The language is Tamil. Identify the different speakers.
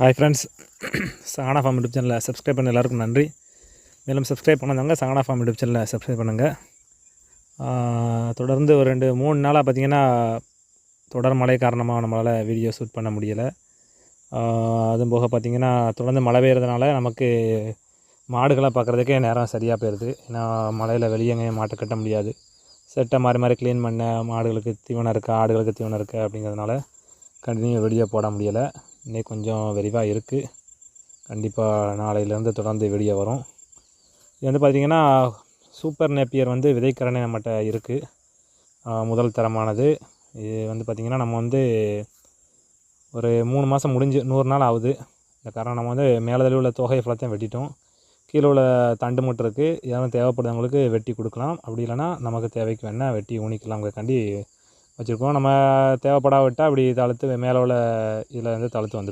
Speaker 1: Hi friends Sagana farm YouTube சேனலில் சப்ஸ்கிரைப் பண்ண எல்லாருக்கும் நன்றி. மேலும் சப்ஸ்கிரைப் பண்ணாதவங்க சகனா ஃபார்ம் யூடியூப் சேனலில் சப்ஸ்கிரைப் பண்ணுங்கள் தொடர்ந்து ஒரு ரெண்டு மூணு நாளாக பார்த்திங்கன்னா தொடர் மழை காரணமாக நம்மளால் வீடியோ ஷூட் பண்ண முடியலை. அதுவும் போக பார்த்திங்கன்னா தொடர்ந்து மழை பெய்கிறதுனால நமக்கு மாடுகளை பார்க்குறதுக்கே நேரம் சரியாக போயிடுது ஏன்னா மழையில் வெளியே எங்கேயும் மாட்டை கட்ட முடியாது. செட்டை மாறி மாறி க்ளீன் பண்ண மாடுகளுக்கு தீவனம் இருக்கா ஆடுகளுக்கு தீவனம் இருக்குது அப்படிங்கிறதுனால கண்டினியூ வெளியே போட முடியலை. இன்னைக்கு கொஞ்சம் விரிவாக இருக்குது கண்டிப்பாக நாளையிலேருந்து தொடர்ந்து வீடியோ வரும். இது வந்து பார்த்திங்கன்னா சூப்பர் நேப்பியர் வந்து விதைக்கரணை நம்மகிட்ட இருக்குது முதல் தரமானது. இது வந்து பார்த்திங்கன்னா நம்ம வந்து ஒரு மூணு மாதம் முடிஞ்சு நூறு நாள் ஆகுது. இந்த காரணம் நம்ம வந்து மேலதில் உள்ள தொகை ஃபுல்லாத்தையும் வெட்டிட்டோம். கீழே உள்ள தண்டு மட்டும் இருக்குது யாரும் தேவைப்படுறவங்களுக்கு வெட்டி கொடுக்கலாம். அப்படி இல்லைனா நமக்கு தேவைக்கு வேணால் வெட்டி ஊனிக்கலாம்ங்கிறக்காண்டி வச்சுருக்கோம். நம்ம தேவைப்படாவிட்டால் அப்படி தழுத்து மேலே உள்ள இதில் வந்து தழுத்து வந்துக்கலாம்.